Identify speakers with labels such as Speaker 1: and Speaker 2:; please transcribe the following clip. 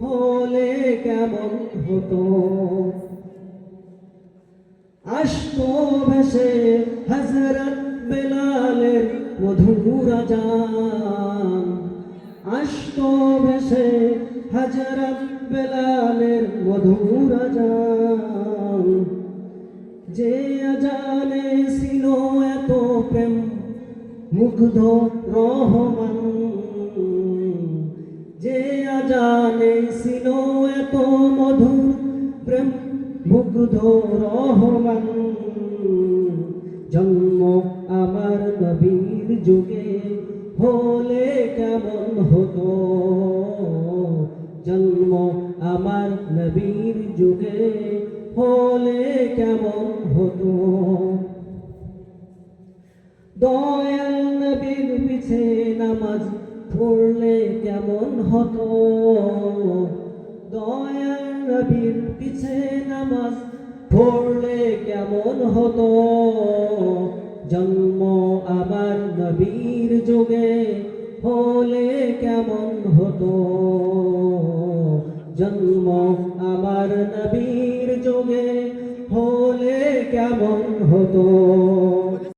Speaker 1: হলে কেমন হতো? আসতো ভেসে হজরত বেলালের মধুর জান আসতো ভেসে হজরত বেলালের মধুর জান যে আজানে ছিল এত প্রেম, মুগ্ধ রহমান ছিল এত মধুর মুগ্ধ রহমান। জন্ম আমার নবীর যুগে হলে কেমন হতো? জন্ম আমার নবীর যুগে হলে কেমন হতো? দয়াল নবীর পিছে নামাজ পড়লে কেমন হতো? নবীর পিছে নামাজ পড়লে কেমন হতো? জন্ম আমার নবীর যুগে হলে কেমন হতো? জন্ম আমার নবীর যুগে হলে কেমন হতো?